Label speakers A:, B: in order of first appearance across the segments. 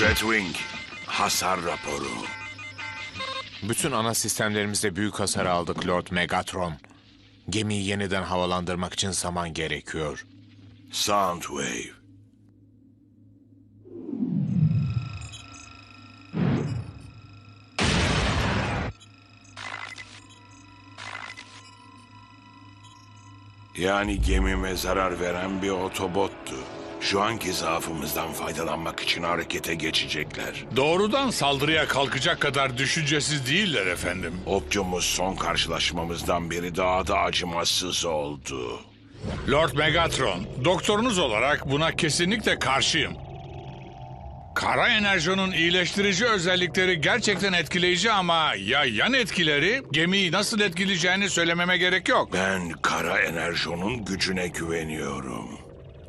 A: Redwing, hasar raporu.
B: Bütün ana sistemlerimizde büyük hasar aldık Lord Megatron. Gemiyi yeniden havalandırmak için zaman gerekiyor.
A: Soundwave. Yani gemime zarar veren bir otobottu. Şu anki zaafımızdan faydalanmak için harekete geçecekler.
C: Doğrudan saldırıya kalkacak kadar düşüncesiz değiller efendim.
A: Optimus son karşılaşmamızdan beri daha da acımasız oldu.
C: Lord Megatron, doktorunuz olarak buna kesinlikle karşıyım. Kara enerjonun iyileştirici özellikleri gerçekten etkileyici ama ya yan etkileri gemiyi nasıl etkileyeceğini söylememe gerek yok.
A: Ben kara enerjonun gücüne güveniyorum.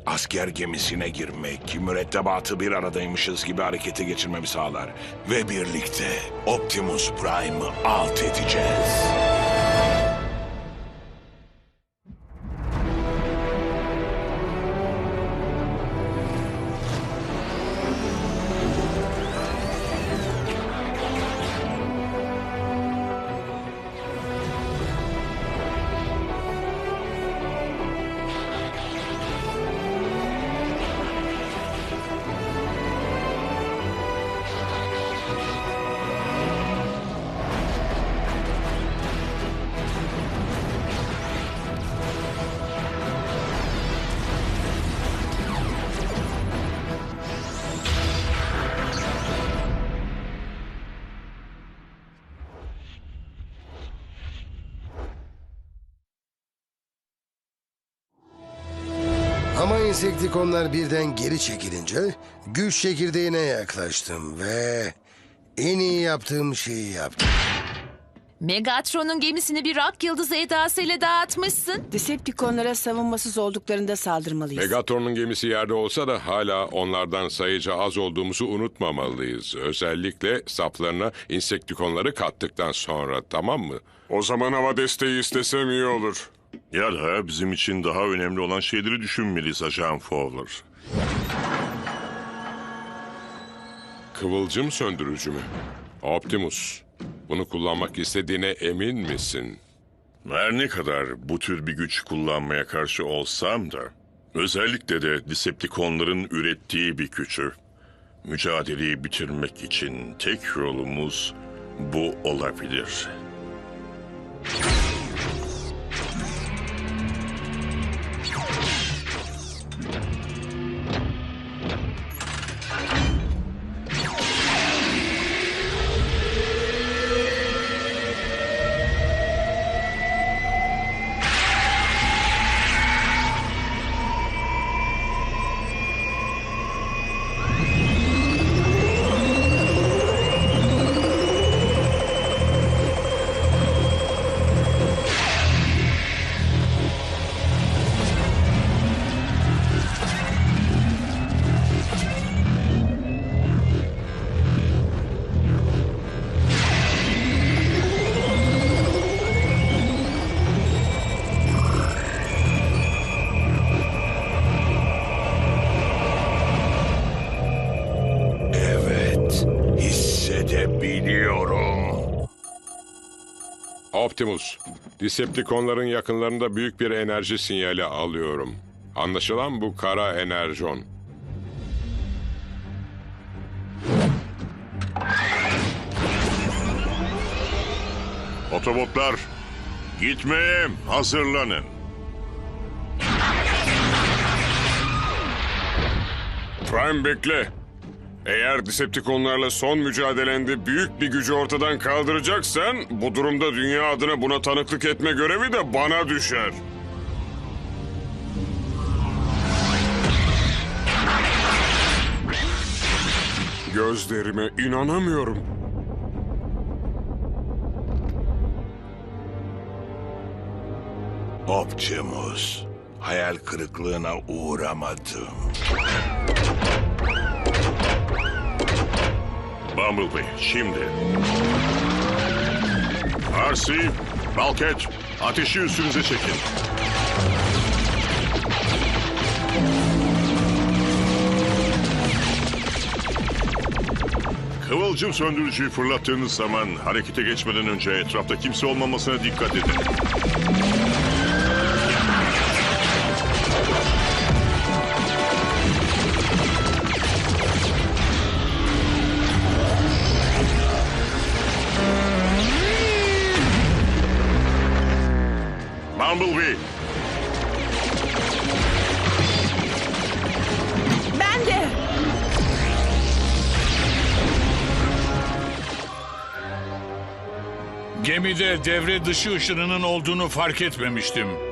A: Asker gemisine girmek, mürettebatı bir aradaymışız gibi harekete geçirmemi sağlar. Ve birlikte Optimus Prime'ı alt edeceğiz.
D: İnsektikonlar birden geri çekilince güç çekirdeğine yaklaştım ve en iyi yaptığım şeyi yaptım.
E: Megatron'un gemisini bir rak yıldızı edasıyla dağıtmışsın.
F: Decepticonlara savunmasız olduklarında saldırmalıyız.
G: Megatron'un gemisi yerde olsa da hala onlardan sayıca az olduğumuzu unutmamalıyız. Özellikle saplarına insektikonları kattıktan sonra tamam mı?
H: O zaman hava desteği istesem iyi olur. Ya da bizim için daha önemli olan şeyleri düşünmeliyiz Ajan Fowler.
G: Kıvılcım söndürücü mü? Optimus, bunu kullanmak istediğine emin misin?
H: Her ne kadar bu tür bir güç kullanmaya karşı olsam da... ...özellikle de Decepticonların ürettiği bir gücü... ...mücadeleyi bitirmek için tek yolumuz bu olabilir.
G: Optimus, Decepticonların yakınlarında büyük bir enerji sinyali alıyorum. Anlaşılan bu kara enerjon.
H: Otobotlar, gitmeye hazırlanın.
G: Prime bekle. Eğer Decepticonlarla son mücadelende büyük bir gücü ortadan kaldıracaksan... ...bu durumda dünya adına buna tanıklık etme görevi de bana düşer. Gözlerime inanamıyorum.
A: Optimus, hayal kırıklığına uğramadım.
H: Bumblebee, şimdi. RC, Balket, ateşi üstünüze çekin. Kıvılcım söndürücüyü fırlattığınız zaman harekete geçmeden önce etrafta kimse olmamasına dikkat edin.
C: Gemide devre dışı ışınının olduğunu fark etmemiştim.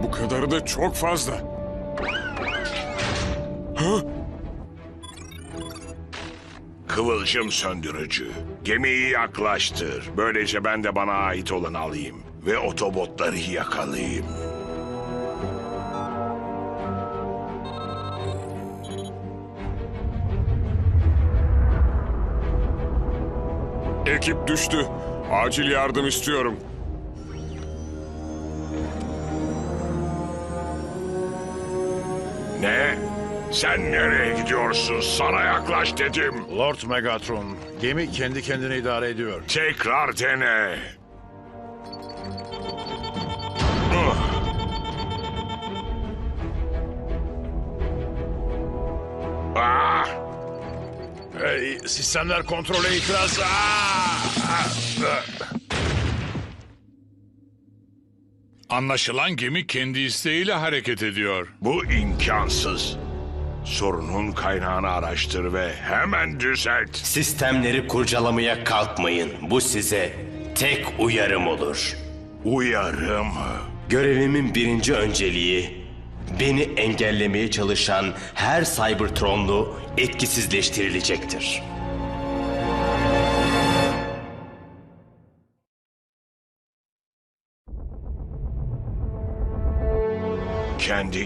G: Ama bu kadarı da çok fazla.
A: Kıvılcım söndürücü. Gemiyi yaklaştır. Böylece ben de bana ait olanı alayım. Ve otobotları yakalayayım.
G: Ekip düştü. Acil yardım istiyorum.
A: Ne? Sen nereye gidiyorsun? Sana yaklaş dedim.
I: Lord Megatron, gemi kendi kendine idare ediyor.
A: Tekrar dene. Ah. Ah!
I: Hey, sistemler kontrole itiraz. Aa!
C: Anlaşılan gemi kendi isteğiyle hareket ediyor.
A: Bu imkansız. Sorunun kaynağını araştır ve hemen düzelt.
J: Sistemleri kurcalamaya kalkmayın. Bu size tek uyarım olur.
A: Uyarım.
J: Görevimin birinci önceliği beni engellemeye çalışan her Cybertronlu etkisizleştirilecektir.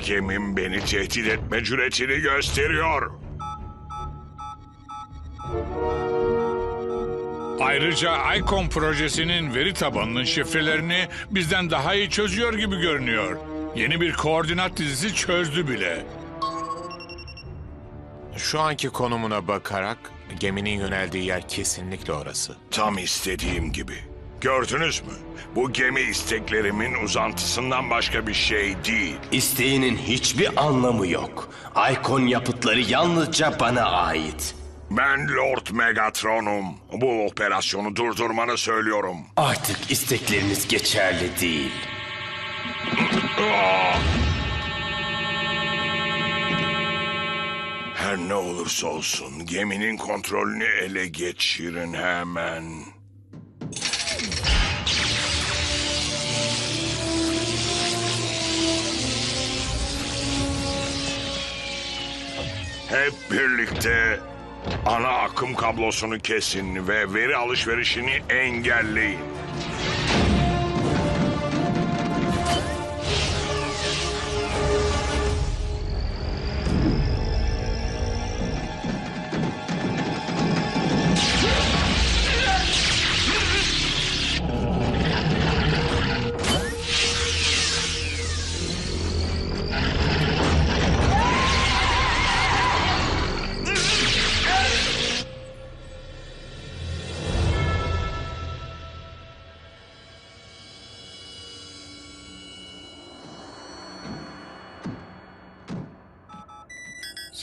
A: Gemim beni tehdit etme cüretini gösteriyor.
C: Ayrıca ICON projesinin veri tabanının şifrelerini bizden daha iyi çözüyor gibi görünüyor. Yeni bir koordinat dizisi çözdü bile.
B: Şu anki konumuna bakarak geminin yöneldiği yer kesinlikle orası.
A: Tam istediğim gibi. Gördünüz mü? Bu gemi isteklerimin uzantısından başka bir şey değil.
J: İsteğinin hiçbir anlamı yok. Icon yapıtları yalnızca bana ait.
A: Ben Lord Megatron'um. Bu operasyonu durdurmanı söylüyorum.
J: Artık istekleriniz geçerli değil.
A: Her ne olursa olsun geminin kontrolünü ele geçirin hemen. Hep birlikte ana akım kablosunu kesin ve veri alışverişini engelleyin.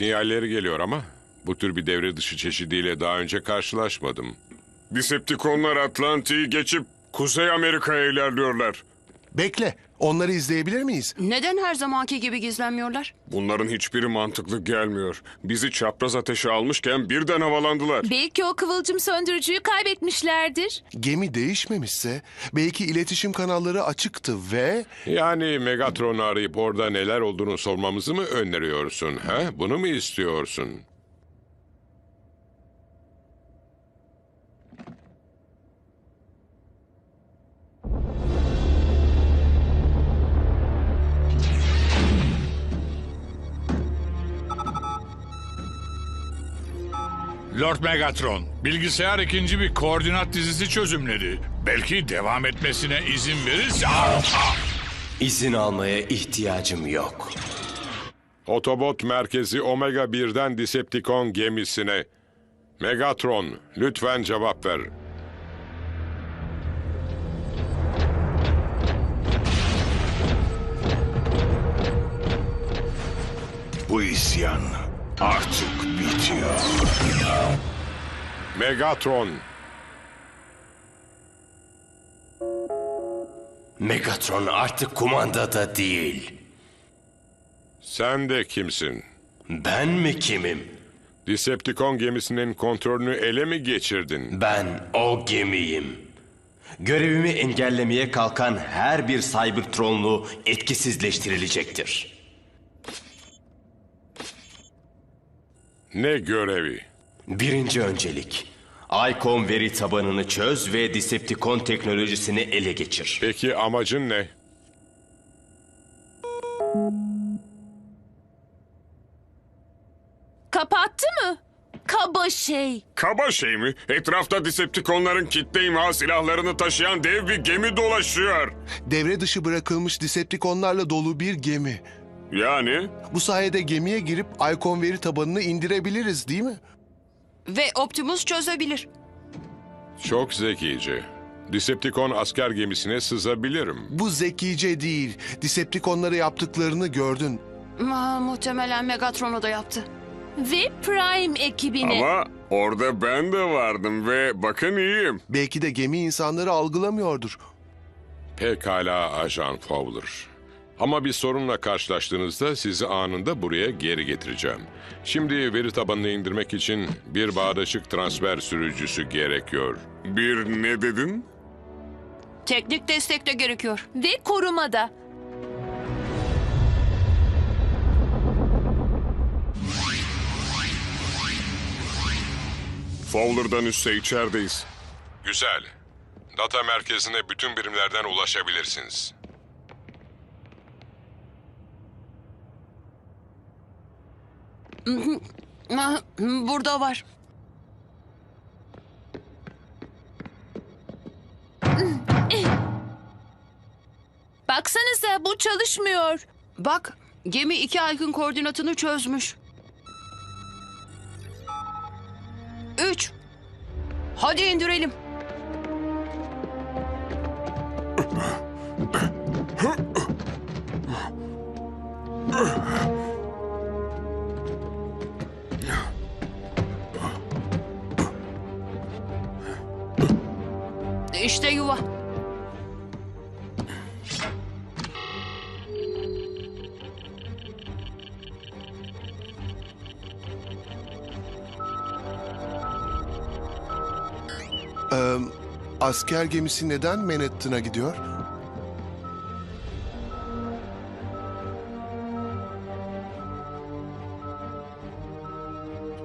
K: Sinyalleri geliyor ama bu tür bir devre dışı çeşidiyle daha önce karşılaşmadım.
G: Decepticonlar Atlantik'i geçip Kuzey Amerika'ya ilerliyorlar.
I: Bekle,
L: Onları izleyebilir miyiz?
F: Neden her zamanki gibi gizlenmiyorlar?
G: Bunların hiçbiri mantıklı gelmiyor. Bizi çapraz ateşe almışken birden havalandılar.
E: Belki o kıvılcım söndürücüyü kaybetmişlerdir.
L: Gemi değişmemişse belki iletişim kanalları açıktı ve...
K: Yani Megatron'u arayıp orada neler olduğunu sormamızı mı öneriyorsun? Ha? Bunu mu istiyorsun?
C: Lord Megatron, bilgisayar ikinci bir koordinat dizisi çözümledi. Belki devam etmesine izin verirse...
J: İzin almaya ihtiyacım yok.
K: Otobot merkezi Omega 1'den Decepticon gemisine. Megatron, lütfen cevap ver.
A: Bu isyan artık bitiyor.
K: Megatron,
J: Megatron artık kumandada değil.
K: sen de kimsin?
J: Ben mi kimim?
K: Decepticon gemisinin kontrolünü ele mi geçirdin?
J: Ben o gemiyim. Görevimi engellemeye kalkan her bir Cybertronlu etkisizleştirilecektir.
K: Ne görevi?
J: Birinci öncelik. ICOM veri tabanını çöz ve Decepticon teknolojisini ele geçir.
K: Peki amacın ne?
E: Kapattı mı? Kaba şey.
G: Kaba şey mi? Etrafta Decepticonların kitle imha silahlarını taşıyan dev bir gemi dolaşıyor.
L: Devre dışı bırakılmış Decepticonlarla dolu bir gemi.
G: Yani?
L: Bu sayede gemiye girip Icon veri tabanını indirebiliriz değil mi?
F: Ve Optimus çözebilir.
K: Çok zekice. Decepticon asker gemisine sızabilirim.
L: Bu zekice değil. Decepticonlara yaptıklarını gördün.
F: Ma, muhtemelen Megatron o da yaptı.
E: Ve Prime ekibini.
G: Ama orada ben de vardım ve bakın iyiyim.
L: Belki de gemi insanları algılamıyordur.
K: Pekala Ajan Fowler. Ama bir sorunla karşılaştığınızda sizi anında buraya geri getireceğim. Şimdi veri tabanını indirmek için bir bağdaşık transfer sürücüsü gerekiyor.
G: Bir ne dedin?
F: Teknik destek de gerekiyor.
E: Ve korumada.
G: Fowler'dan üstte içerideyiz.
K: Güzel. Data merkezine bütün birimlerden ulaşabilirsiniz.
F: Burada var.
E: Baksanıza bu çalışmıyor.
F: Bak, gemi iki aykın koordinatını çözmüş. Üç. Hadi indirelim. İşte
L: Ee, asker gemisi neden Manhattan'a gidiyor?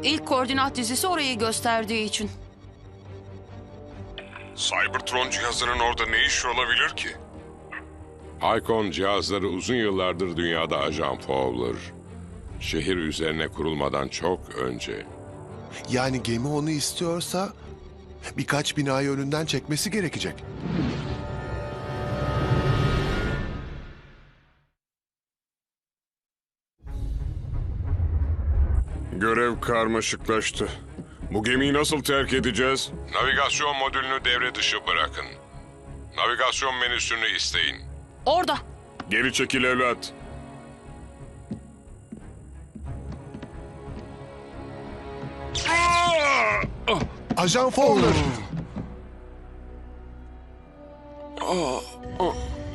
F: İlk koordinat dizisi orayı gösterdiği için.
G: Cybertron cihazının orada ne işi olabilir ki?
K: Icon cihazları uzun yıllardır dünyada Ajan Fowler. Şehir üzerine kurulmadan çok önce.
L: Yani gemi onu istiyorsa birkaç binayı önünden çekmesi gerekecek.
G: Görev karmaşıklaştı. Bu gemiyi nasıl terk edeceğiz?
K: Navigasyon modülünü devre dışı bırakın. Navigasyon menüsünü isteyin.
F: Orada.
G: Geri çekil evlat.
L: Ajan Fowler!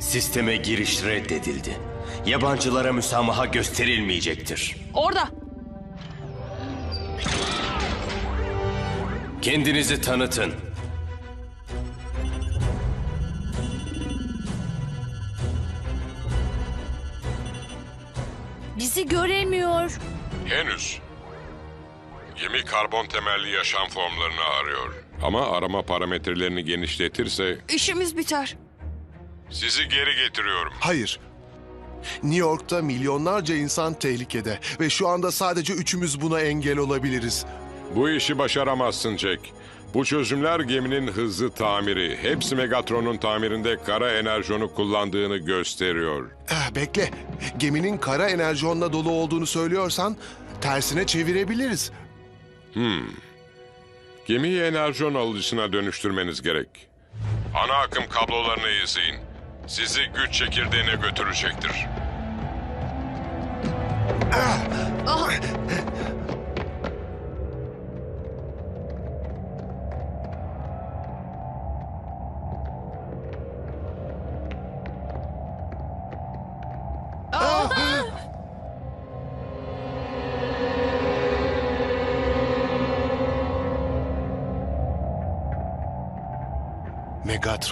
J: Sisteme giriş reddedildi. Yabancılara müsamaha gösterilmeyecektir.
F: Orada.
J: Kendinizi tanıtın.
E: Bizi göremiyor.
K: Henüz. Gemi karbon temelli yaşam formlarını arıyor. Ama arama parametrelerini genişletirse
F: İşimiz biter.
K: sizi geri getiriyorum.
L: Hayır. New York'ta milyonlarca insan tehlikede ve şu anda sadece üçümüz buna engel olabiliriz.
K: Bu işi başaramazsın Jack. Bu çözümler geminin hızlı tamiri. Hepsi Megatron'un tamirinde kara enerjonu kullandığını gösteriyor.
L: Eh, bekle. Geminin kara enerjonla dolu olduğunu söylüyorsan tersine çevirebiliriz.
K: Gemiyi enerjon alıcısına dönüştürmeniz gerek. Ana akım kablolarını izleyin. Sizi güç çekirdeğine götürecektir.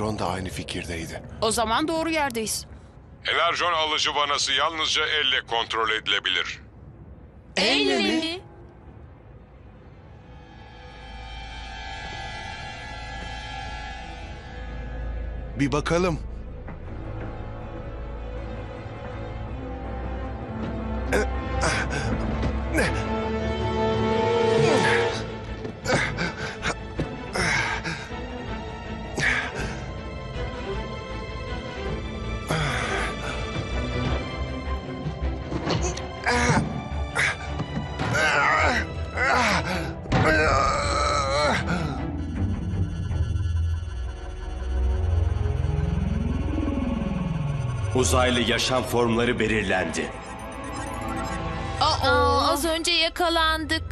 L: Megatron da aynı fikirdeydi.
F: O zaman doğru yerdeyiz.
K: Enerjon alıcı vanası yalnızca elle kontrol edilebilir.
E: Elle mi?
L: Bir bakalım.
J: Uzaylı yaşam formları belirlendi.
E: Aa, az önce yakalandık.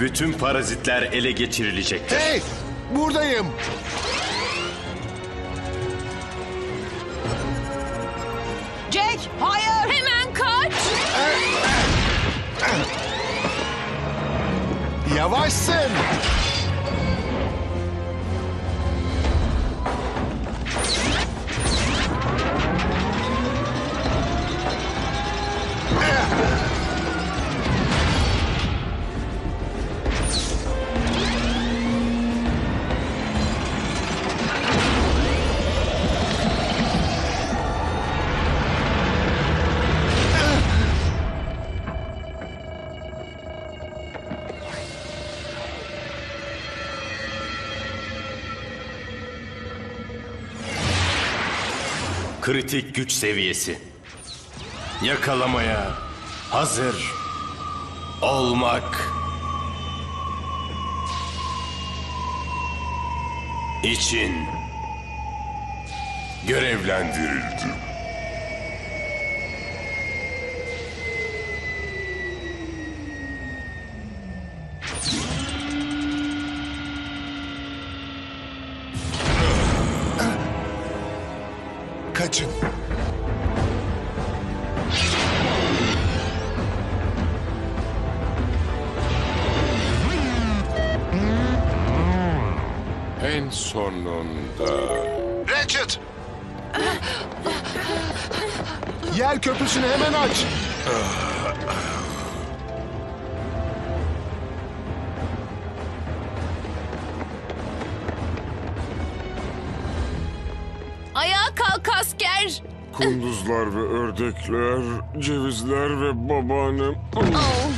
J: Bütün parazitler ele geçirilecektir.
L: Hey! Buradayım.
F: Jack, hayır.
E: Hemen kaç.
L: Yavaşsın.
J: Kritik güç seviyesi. Yakalamaya hazır olmak için görevlendirildi.
K: En sonunda...
L: Ratchet! Yer köprüsünü hemen aç.
E: Ayağa kalk asker.
G: Kunduzlar ve ördekler, cevizler ve babaannem.
E: Oh.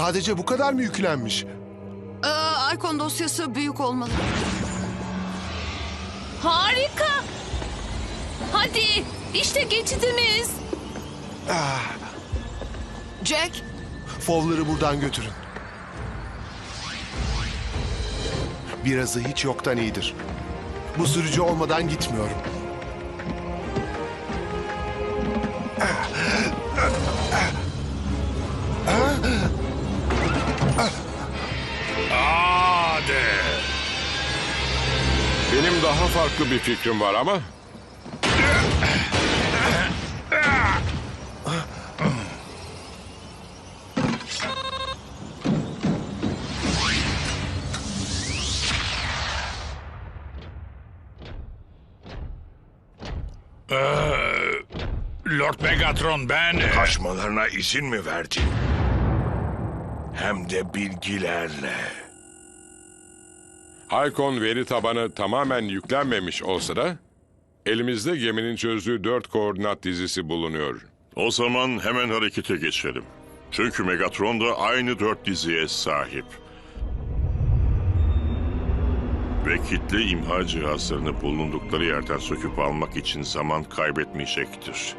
L: Sadece bu kadar mı yüklenmiş?
F: Ee, Icon dosyası büyük olmalı.
E: Harika. Hadi işte geçidimiz.
F: Jack,
L: Fowler'ı buradan götürün. Birazı hiç yoktan iyidir. Bu sürücü olmadan gitmiyorum.
K: Daha farklı bir fikrim var ama...
C: Lord Megatron ben...
A: Kaçmalarına izin mi verdin? Hem de bilgilerle.
K: Icon veri tabanı tamamen yüklenmemiş olsa da... Elimizde geminin çözdüğü dört koordinat dizisi bulunuyor.
H: O zaman hemen harekete geçelim. Çünkü Megatron da aynı dört diziye sahip. Ve kitle imha cihazlarını bulundukları yerden söküp almak için zaman kaybetmeyecektir.